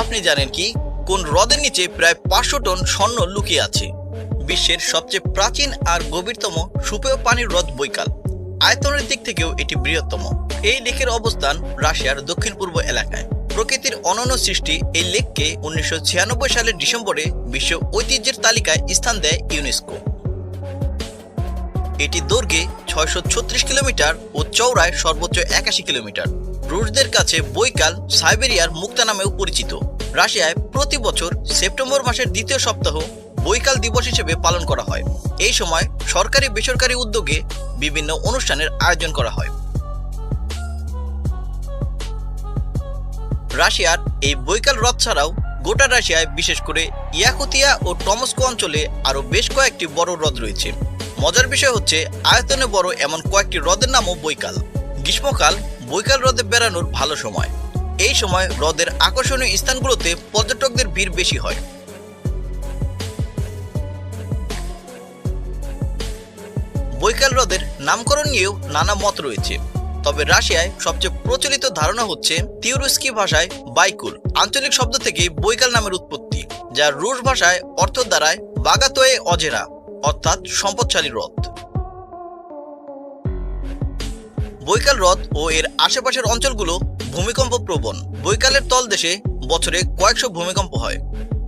আপনি জানেন কি? কোন হ্রদের নিচে প্রায় পাঁচশো টন স্বর্ণ লুকিয়ে আছে। বিশ্বের সবচেয়ে প্রাচীন আর গভীরতম সুপেয় পানির হ্রদ বৈকাল। আয়তনের দিক থেকেও এটি বৃহত্তম। এই লেকের অবস্থান রাশিয়ার দক্ষিণ পূর্ব এলাকায়। প্রকৃতির অনন্য সৃষ্টি এই লেককে উনিশশো ছিয়ানব্বই সালের ডিসেম্বরে বিশ্ব ঐতিহ্যের তালিকায় স্থান দেয় ইউনেস্কো। এটি দৈর্ঘ্যে ছয়শো ছত্রিশ কিলোমিটার ও চওড়ায় সর্বোচ্চ একাশি কিলোমিটার। রুশদের কাছে বৈকাল সাইবেরিয়ার মুক্তা নামেও পরিচিত। রাশিয়ায় প্রতি বছর সেপ্টেম্বর মাসের দ্বিতীয় সপ্তাহ বৈকাল দিবস হিসেবে পালন করা হয়। এই সময় সরকারি বেসরকারি উদ্যোগে বিভিন্ন অনুষ্ঠানের আয়োজন করা হয়। রাশিয়ার এই বৈকাল হ্রদ ছাড়াও গোটা রাশিয়ায় বিশেষ করে ইয়াকুতিয়া ও টমস্কো অঞ্চলে আরও বেশ কয়েকটি বড় হ্রদ রয়েছে। মজার বিষয় হচ্ছে, আয়তনে বড় এমন কয়েকটি হ্রদের নামও বৈকাল। গ্রীষ্মকাল বৈকাল হ্রদে বেড়ানোর ভালো সময়। এই সময় হ্রদের আকর্ষণীয় স্থানগুলোতে পর্যটকদের ভিড় বেশি হয়। বৈকাল হ্রদের নামকরণ নিয়েও নানা মত রয়েছে। তবে রাশিয়ায় সবচেয়ে প্রচলিত ধারণা হচ্ছে তিউরুস্কি ভাষায় বাইকুল, আঞ্চলিক শব্দ থেকে বৈকাল নামের উৎপত্তি, যা রুশ ভাষায় অর্থ দ্বারায় বাগাতোয়ে অজেরা, অর্থাৎ সম্পদশালী হ্রদ বৈকাল হ্রদ ও এর আশেপাশের অঞ্চলগুলো ভূমিকম্প প্রবণ। বৈকালের তলদেশে বছরে কয়েকশো ভূমিকম্প হয়,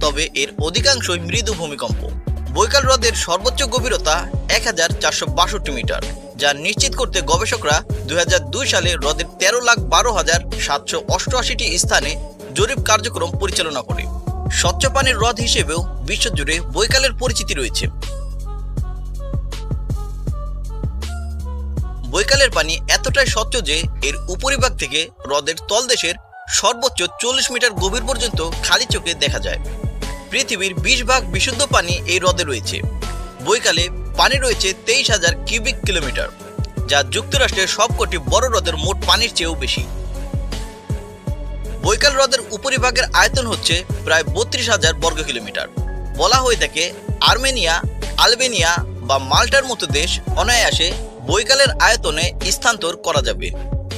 তবে এর অধিকাংশই মৃদু ভূমিকম্প। বৈকাল হ্রদের সর্বোচ্চ গভীরতা এক হাজার চারশো বাষট্টি মিটার, যা নিশ্চিত করতে গবেষকরা দুই হাজার দুই সালে হ্রদের তেরো লাখ বারো হাজার সাতশো অষ্টআশিটি স্থানে জরিপ কার্যক্রম পরিচালনা করে। স্বচ্ছ পানির হ্রদ হিসেবেও বিশ্বজুড়ে বৈকালের পরিচিতি রয়েছে। বৈকালের পানি এতটাই স্বচ্ছ যে এর উপরিভাগ থেকে হ্রদের তলদেশের সর্বোচ্চ চল্লিশ মিটার গভীর পর্যন্ত খালি চোখে দেখা যায়। পৃথিবীর বিশ ভাগ বিশুদ্ধ পানি এই হ্রদে রয়েছে। বৈকালে পানি রয়েছে তেইশ হাজার কিউবিক কিলোমিটার, যা যুক্তরাষ্ট্রের সবকটি বড় হ্রদের মোট পানির চেয়েও বেশি। বৈকাল হ্রদের উপরিভাগের আয়তন হচ্ছে প্রায় বত্রিশ হাজার বর্গ কিলোমিটার। বলা হয়ে থাকে আর্মেনিয়া, আলবেনিয়া বা মাল্টার মতো দেশ অনায়াসে বৈকালের আয়তনে স্থানান্তর করা যাবে।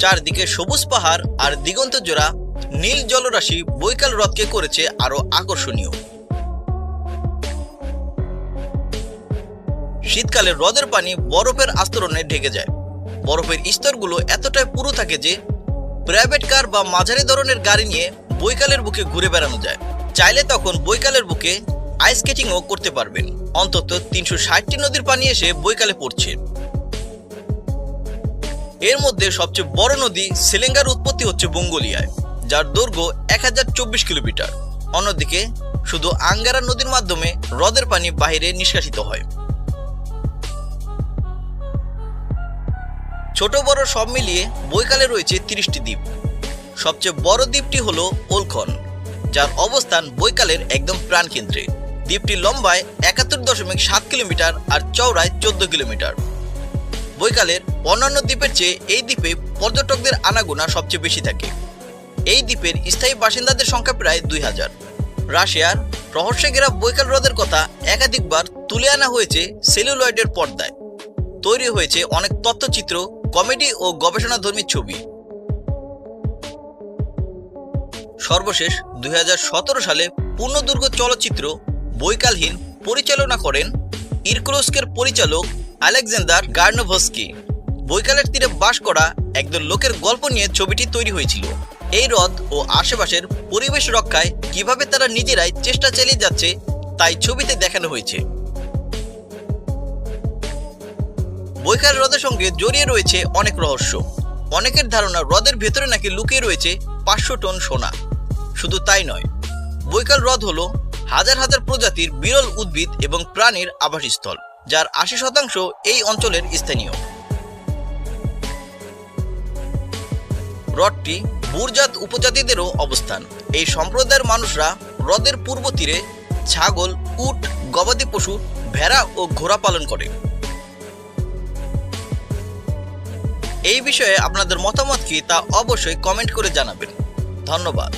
চারদিকে সবুজ পাহাড় আর দিগন্ত জোড়া নীল জলরাশি বৈকাল হ্রদকে করেছে আরও আকর্ষণীয়। শীতকালে হ্রদের পানি বরফের আস্তরণে ঢেকে যায়। বরফের স্তরগুলো এতটাই পুরো থাকে যে প্রাইভেট কার বা মাঝারি ধরনের গাড়ি নিয়ে বৈকালের বুকে ঘুরে বেড়ানো যায়। চাইলে তখন বৈকালের বুকে আইস স্কেটিংও করতে পারবেন। অন্তত তিনশো ষাটটি নদীর পানি এসে বৈকালে পড়ছে। এর মধ্যে সবচেয়ে বড় নদী সেলেঙ্গার উৎপত্তি হচ্ছে মঙ্গোলিয়ায় যার দৈর্ঘ্য এক হাজার চব্বিশ কিলোমিটার। অন্যদিকে, শুধু আঙ্গারা নদীর মাধ্যমে হ্রদের পানি বাইরে নিষ্কাশিত হয়। ছোট বড় সব মিলিয়ে বৈকালে রয়েছে তিরিশটি দ্বীপ। সবচেয়ে বড় দ্বীপটি হল ওলখন, যার অবস্থান বৈকালের একদম প্রাণকেন্দ্রে। দ্বীপটি লম্বায় একাত্তর দশমিক সাত কিলোমিটার আর চওড়ায় চোদ্দ কিলোমিটার। বৈকালের অন্যান্য দ্বীপের চেয়ে এই দ্বীপে পর্যটকদের আনাগোনা সবচেয়ে বেশি থাকে। এই দ্বীপের স্থায়ী বাসিন্দাদের সংখ্যা প্রায় দুই হাজার। রাশিয়ার রহস্যে ঘেরা বৈকাল হ্রদের কথা একাধিকবার তুলে আনা হয়েছে সেলুলয়েডের পর্দায়। তৈরি হয়েছে অনেক তথ্যচিত্র, কমেডি ও গবেষণাধর্মী ছবি। সর্বশেষ দুই হাজার সতেরো সালে পূর্ণদুর্গ চলচ্চিত্র বৈকালহীন পরিচালনা করেন ইরকুলস্কের পরিচালক আলেকজান্ডার গার্নভস্কি। বৈকালের তীরে বাস করা একদল লোকের গল্প নিয়ে ছবিটি তৈরি হয়েছিল। এই হ্রদ ও আশেপাশের পরিবেশ রক্ষায় কীভাবে তারা নিজেরাই চেষ্টা চালিয়ে যাচ্ছে, তাই ছবিতে দেখানো হয়েছে। বৈকাল হ্রদের সঙ্গে জড়িয়ে রয়েছে অনেক রহস্য। অনেকের ধারণা হ্রদের ভেতরে নাকি লুকিয়ে রয়েছে পাঁচশো টন সোনা। শুধু তাই নয়, বৈকাল হ্রদ হল হাজার হাজার প্রজাতির বিরল উদ্ভিদ এবং প্রাণীর আবাসস্থল, যার আশি শতাংশ এই অঞ্চলের স্থানীয়। হ্রদটি বুরজাত উপজাতিদেরও অবস্থান। এই সম্প্রদায়ের মানুষরা হ্রদের পূর্ব তীরে ছাগল, উট, গবাদি পশু, ভেড়া ও ঘোড়া পালন করে। এই বিষয়ে আপনাদের মতামত কি তা অবশ্যই কমেন্ট করে জানাবেন। ধন্যবাদ।